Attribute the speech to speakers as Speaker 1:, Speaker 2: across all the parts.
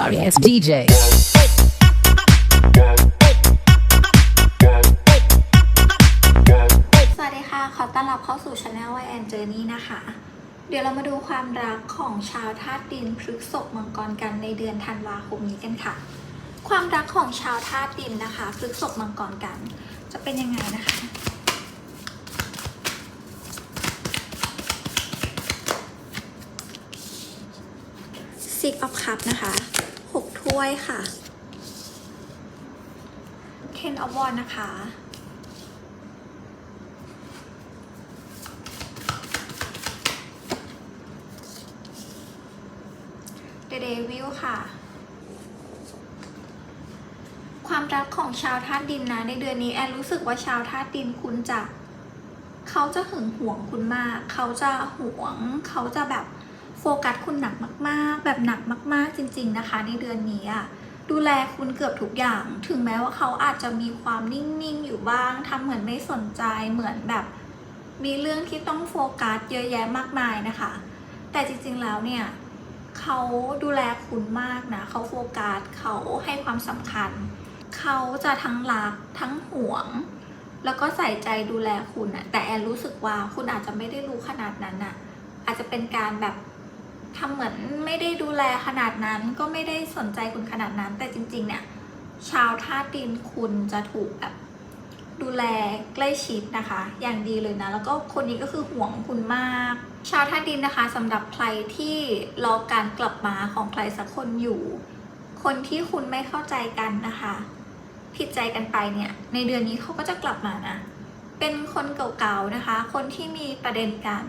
Speaker 1: sorry ass DJ.
Speaker 2: สวัสดีค่ะ ขอต้อนรับเข้าสู่ช anel y and Journey นะคะ เดี๋ยวเรามาดูความรักของชาวธาตุดินพฤษภมังกรกันในเดือนธันวาคมนี้กันค่ะ ความรักของชาวธาตุดินนะคะพฤษภมังกรกัน จะเป็นยังไงนะคะ Six of Cup นะคะ ด้วยค่ะ Ten of Wands นะคะ The Devil ค่ะ ความรักของชาวธาตุดินนะ ในเดือนนี้แอนรู้สึกว่าชาวธาตุดินคุณจะ เขาจะหึงหวงคุณมาก เขาจะหวง เขาจะแบบ โฟกัสคุณหนักมากๆ แบบหนักมาก ๆ จริง ๆ นะคะ ในเดือนนี้อะดูแลคุณเกือบทุกอย่าง ถึงแม้ว่าเขาอาจจะมีความนิ่ง ๆ อยู่บ้างทำเหมือนไม่สนใจเหมือนแบบ มีเรื่องที่ต้องโฟกัสเยอะแยะมากมายนะคะ แต่จริง ๆ แล้วเนี่ยเขาดูแลคุณมากนะเขาโฟกัสเขาให้ความสำคัญ เขาจะทั้งรักทั้งห่วง แล้วก็ใส่ใจดูแลคุณอะแต่แอนรู้สึกว่าคุณอาจจะไม่ได้รู้ขนาดนั้นอะอาจจะเป็นการแบบ ทำเหมือนไม่ได้ดูแลขนาดนั้นก็ไม่ได้สนใจคุณขนาดนั้น แต่จริง ๆ เนี่ย ชาวธาตุดินคุณจะถูกแบบดูแลใกล้ชิดนะคะ อย่างดีเลยนะ แล้วก็คนนี้ก็คือห่วงคุณมาก ชาวธาตุดินนะคะสำหรับใครที่รอการกลับมาของใครสักคนอยู่ คนที่คุณไม่เข้าใจกันนะคะ ผิดใจกันไปเนี่ย ในเดือนนี้เขาก็จะกลับมานะ เป็นคนเก่าๆนะคะ คนที่มีประเด็นกัน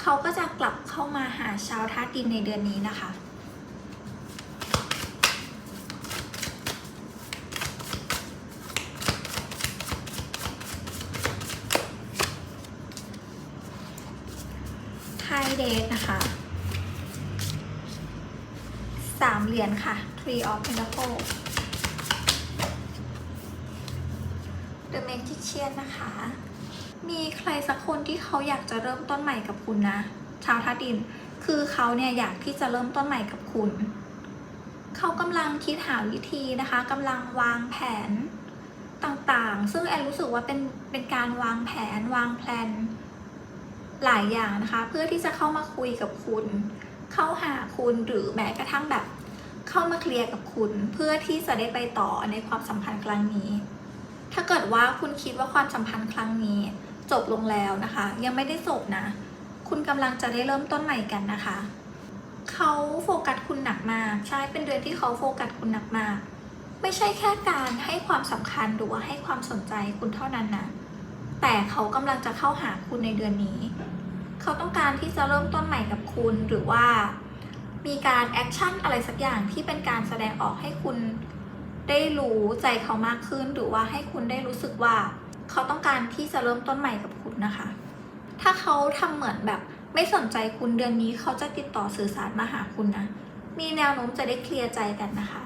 Speaker 2: เขาก็จะกลับเข้ามาหาชาวธาตุดินในเดือนนี้นะคะไทเดทนะคะสามเหรียญค่ะ Three of Pentacles The Magician นะคะ มีใครสักคนที่เขาอยากจะเริ่มต้นใหม่กับคุณนะ ชาวธาตุดิน คือเขาเนี่ยอยากที่จะเริ่มต้นใหม่กับคุณ เขากำลังคิดหาวิธีนะคะกำลังวางแผนต่างๆ ซึ่งแอนรู้สึกว่าเป็นเป็นการวางแผนวางแผนหลายอย่างนะคะ เพื่อที่จะเข้ามาคุยกับคุณ เข้าหาคุณหรือแม้กระทั่งแบบเข้ามาเคลียร์กับคุณ เพื่อที่จะได้ไปต่อในความสัมพันธ์ครั้งนี้ ถ้าเกิดว่าคุณคิดว่าความสัมพันธ์ครั้งนี้ จบลงแล้วนะคะ ยังไม่ได้จบนะ คุณกำลังจะได้เริ่มต้นใหม่กันนะคะ เขาโฟกัสคุณหนักมาก ใช่เป็นเดือนที่เขาโฟกัสคุณหนักมาก ไม่ใช่แค่การให้ความสำคัญหรือว่าให้ความสนใจคุณเท่านั้นนะแต่เขากำลังจะเข้าหาคุณในเดือนนี้ เขาต้องการที่จะเริ่มต้นใหม่กับคุณหรือว่ามีการแอคชั่นอะไรสักอย่างที่เป็นการแสดงออกให้คุณได้รู้ใจเขามากขึ้น หรือว่าให้คุณได้รู้สึกว่า เขาต้องการที่จะเริ่มต้นใหม่กับคุณนะคะ ถ้าเขาทำเหมือนแบบไม่สนใจคุณเดือนนี้เขาจะติดต่อสื่อสารมาหาคุณนะ มีแนวโน้มจะได้เคลียร์ใจกันนะคะ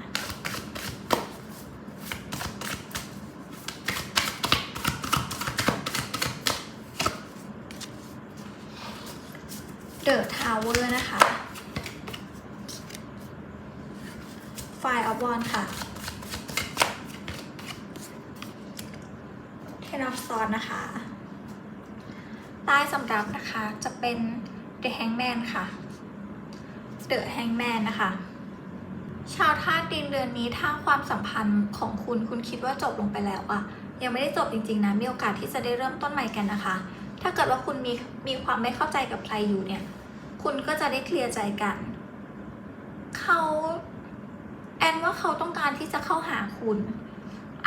Speaker 2: The Tower นะคะ Fire of One ค่ะ Ten of Swords นะคะใต้สำรับนะคะจะเป็น The Hangman ค่ะ The Hangman นะคะ ชาวธาตุดินเดือนนี้ถ้าความสัมพันธ์ของคุณคุณคิดว่าจบลงไปแล้วอะยังไม่ได้จบจริงๆนะมีโอกาสที่จะได้เริ่มต้นใหม่กันนะคะ ถ้าเกิดว่าคุณมีมีความไม่เข้าใจกับใครอยู่เนี่ย คุณก็จะได้เคลียร์ใจกัน เขาแอนว่าเขาต้องการที่จะเข้าหาคุณ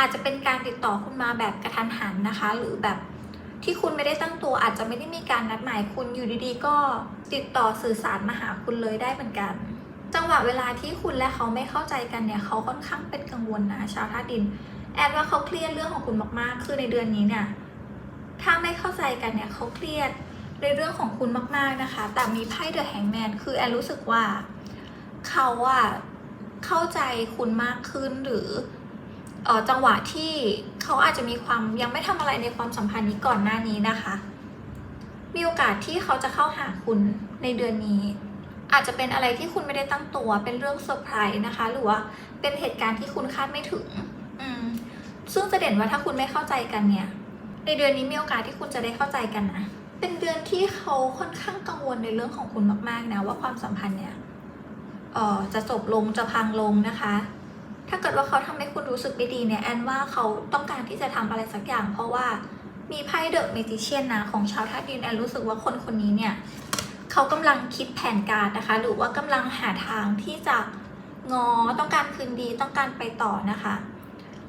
Speaker 2: อาจจะเป็นการติดต่อคุณมาแบบกระทันหันนะคะ หรือแบบที่คุณไม่ได้ตั้งตัวอาจจะไม่ได้มีการนัดหมายคุณอยู่ดีๆ ก็ติดต่อสื่อสารมาหาคุณเลยได้เหมือนกัน จังหวะเวลาที่คุณและเขาไม่เข้าใจกันเนี่ยเขาค่อนข้างเป็นกังวลนะชาวธาตุดิน แอนว่าเขาเครียดเรื่องของคุณมากๆ คือในเดือนนี้เนี่ยถ้าไม่เข้าใจกันเนี่ยเขาเครียดในเรื่องของคุณมากๆนะคะ แต่มีไพ่เดอะแฮงแมนคือแอนรู้สึกว่าเขาอะเข้าใจคุณมากขึ้นหรือ จังหวะที่เขาอาจจะมีความยังไม่ทำอะไรในความสัมพันธ์นี้ก่อนหน้านี้นะคะ มีโอกาสที่เขาจะเข้าหาคุณในเดือนนี้ อาจจะเป็นอะไรที่คุณไม่ได้ตั้งตัว เป็นเรื่องเซอร์ไพรส์นะคะ หรือว่าเป็นเหตุการณ์ที่คุณคาดไม่ถึง อืม ซึ่งจะเด่นว่าถ้าคุณไม่เข้าใจกันเนี่ย ในเดือนนี้มีโอกาสที่คุณจะได้เข้าใจกันนะ เป็นเดือนที่เขาค่อนข้างกังวลในเรื่องของคุณมากๆนะว่าความสัมพันธ์เนี่ยเอ่อจะจบลงจะพังลงนะคะ ถ้าเกิดว่าเขาทำให้คุณรู้สึกไม่ดีเนี่ยแอนว่าเขาต้องการที่จะทำอะไรสักอย่าง เพราะว่ามีไพ่เดอะเมจิเชียนนะของชาวธาตุดินแอนรู้สึกว่าคนคนนี้เนี่ยเขากำลังคิดแผนการนะคะ หรือว่ากำลังหาทางที่จะงอต้องการคืนดีต้องการไปต่อนะคะ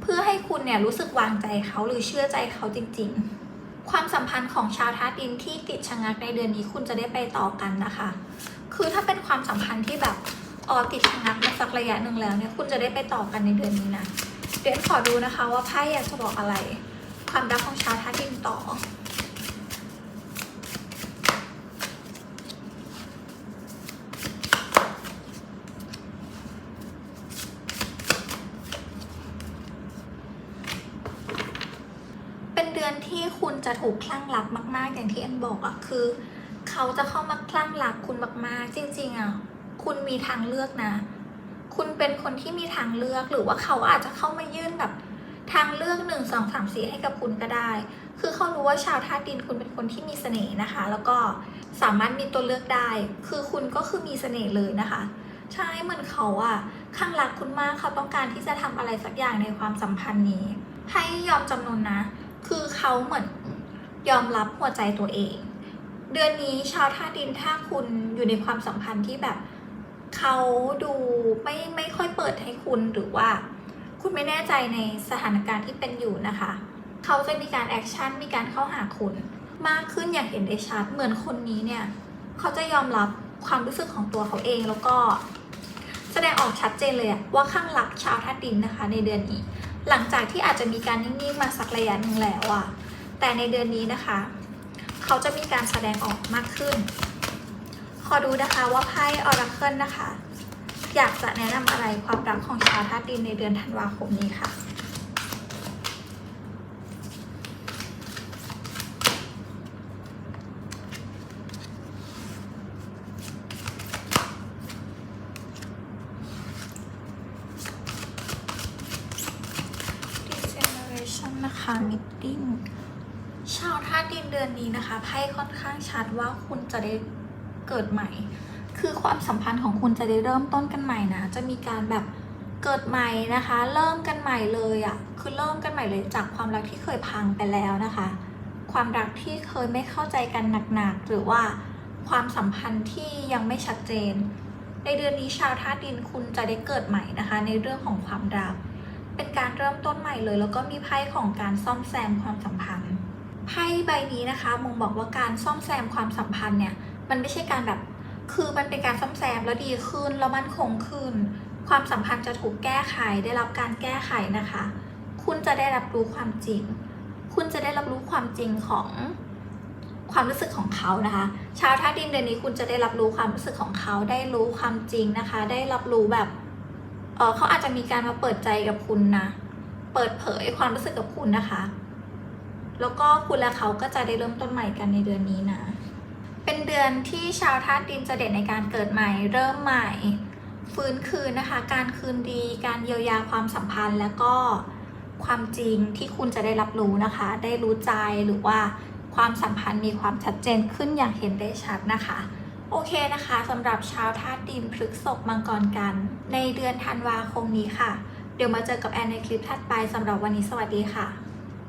Speaker 2: เพื่อให้คุณเนี่ยรู้สึกวางใจเขาหรือเชื่อใจเขาจริง ๆ ความสัมพันธ์ของชาวธาตุดินที่ติดชะงักในเดือนนี้คุณจะได้ไปต่อกันนะคะ คือถ้าเป็นความสัมพันธ์ที่แบบ ออติดชะงักมาสักระยะหนึ่งแล้วเนี่ยคุณจะได้ไปต่อกันในเดือนนี้นะเดี๋ยวขอดูนะคะว่าไพ่อยากจะบอกอะไร ความรักของชาวธาตุดินต่อเป็นเดือนที่คุณจะถูกคลั่งรักมาก ๆ อย่างที่แอนบอกอะคือ เขาจะเข้ามาคลั่งรักคุณมาก ๆ จริง ๆอะ คุณมีทางเลือกนะ คุณเป็นคนที่มีทางเลือกหรือว่าเขาอาจจะเข้ามายื่นแบบทางเลือกหนึ่งสองสามสี่ให้กับคุณก็ได้ คือเขารู้ว่าชาวธาตุดินคุณเป็นคนที่มีเสน่ห์นะคะ แล้วก็สามารถมีตัวเลือกได้ คือคุณก็คือมีเสน่ห์เลยนะคะ ใช่เหมือนเขาอะข้างรักคุณมากเขาต้องการที่จะทำอะไรสักอย่างในความสัมพันธ์นี้ ให้ยอมจำนนนะ คือเขาเหมือนยอมรับหัวใจตัวเอง เดือนนี้ชาวท่าดินถ้าคุณอยู่ในความสัมพันธ์ที่แบบ เขาดูไม่ไม่ค่อยเปิดให้คุณหรือว่า คุณไม่แน่ใจในสถานการณ์ที่เป็นอยู่นะคะ เขาจะมีการแอคชั่นมีการเข้าหาคุณ มากขึ้นอย่างเห็นได้ชัดเหมือนคนนี้เนี่ย เขาจะยอมรับความรู้สึกของตัวเขาเองแล้วก็ แสดงออกชัดเจนเลยว่าข้างรักชาวธาดินนะคะ ในเดือนนี้ หลังจากที่อาจจะมีการนิ่งๆมาสักระยะหนึ่งแล้วอะแต่ในเดือนนี้นะคะ เขาจะมีการแสดงออกมากขึ้น อดูนะคะว่าไพ่ออราเคิลนะคะ อยากจะแนะนำอะไรความรักของชาวธาตุดินในเดือนธันวาคมนี้ค่ะ Degeneration นะคะ Meeting ชาวธาตุดินเดือนนี้นะคะไพ่ค่อนข้างชัดว่าคุณจะได้ เกิดใหม่ คือความสัมพันธ์ของคุณจะได้เริ่มต้นกันใหม่นะ จะมีการแบบเกิดใหม่นะคะ เริ่มกันใหม่เลยอะ่ะ คือเริ่มกันใหม่เลยจากความรักที่เคยพังไปแล้วนะคะ ความรักที่เคยไม่เข้าใจกันหนักๆ หรือว่าความสัมพันธ์ที่ยังไม่ชัดเจน ในเดือนนี้ชาวธาตุดินคุณจะได้เกิดใหม่นะคะ ในเรื่องของความรัก เป็นการเริ่มต้นใหม่เลย แล้วก็มีไพ่ของการซ่อมแซมความสัมพันธ์ ไพ่ใบนี้นะคะมงบอกว่าการซ่อมแซมความสัมพันธ์เนี่ย มันไม่ใช่การแบบ คือมันเป็นการซ่อมแซมแล้วดีขึ้นแล้วมั่นคงขึ้น ความสัมพันธ์จะถูกแก้ไขได้รับการแก้ไขนะคะ คุณจะได้รับรู้ความจริง คุณจะได้รับรู้ความจริงของความรู้สึกของเขานะคะ ชาวธาตุดินเดือนนี้คุณจะได้รับรู้ความรู้สึกของเขา ได้รู้ความจริงนะคะ ได้รับรู้แบบเออเขาอาจจะมีการมาเปิดใจกับคุณนะ เปิดเผยความรู้สึกกับคุณนะคะ แล้วก็คุณและเขาก็จะได้เริ่มต้นใหม่กันในเดือนนี้นะ เป็นเดือนที่ชาวธาตุดินจะเด่นในการเกิดใหม่ เริ่มใหม่ ฟื้นคืนนะคะ การคืนดี การเยียวยาความสัมพันธ์ แล้วก็ความจริงที่คุณจะได้รับรู้นะคะ ได้รู้ใจหรือว่าความสัมพันธ์มีความชัดเจนขึ้นอย่างเห็นได้ชัดนะคะ โอเคนะคะสำหรับชาวธาตุดินพฤกษกมังกรกัน ในเดือนธันวาคมนี้ค่ะ เดี๋ยวมาเจอกับแอนในคลิปถัดไปสำหรับวันนี้สวัสดีค่ะ